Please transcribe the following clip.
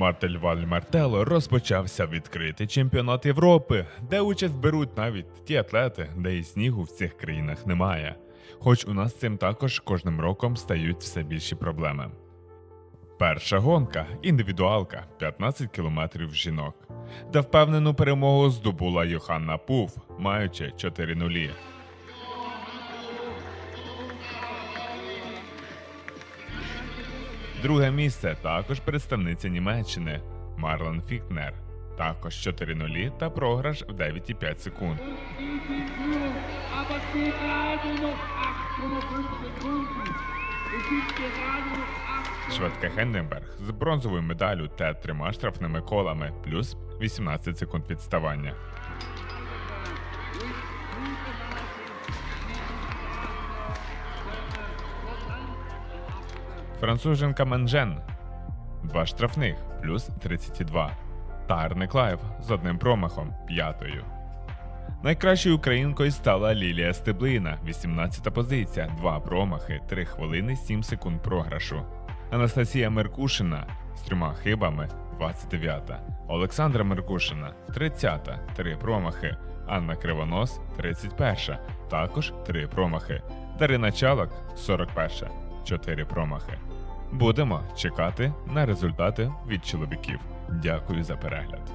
Мартель Валь Мартело розпочався відкритий чемпіонат Європи, де участь беруть навіть ті атлети, де і снігу в цих країнах немає. Хоч у нас цим також кожним роком стають все більші проблеми. Перша гонка індивідуалка 15 кілометрів жінок, де впевнену перемогу здобула Йоханна Пуф, маючи 4 нулі. Друге місце також представниця Німеччини Марлен Фікнер. Також 4 нулі та програш в 9,5 секунд. Aber es geht gerade noch 8,5 Sekunden. Es sind gerade noch 8 Шведка Хенденберг з бронзовою медаллю та трьома штрафними колами, плюс 18 секунд відставання. Француженка Манжен. Два штрафних, плюс 32. Та Арне з одним промахом п'ятою. Найкращою українкою стала Лілія Стеблина, 18-та позиція, 2 промахи, 3 хвилини 7 секунд програшу. Анастасія Меркушина з трьома хибами, 29-та. Олександра Меркушина, 30-та, 3 промахи. Анна Кривонос, 31-ша, також 3 промахи. Дарина Чалок, 41-ша, 4 промахи. Будемо чекати на результати від чоловіків. Дякую за перегляд.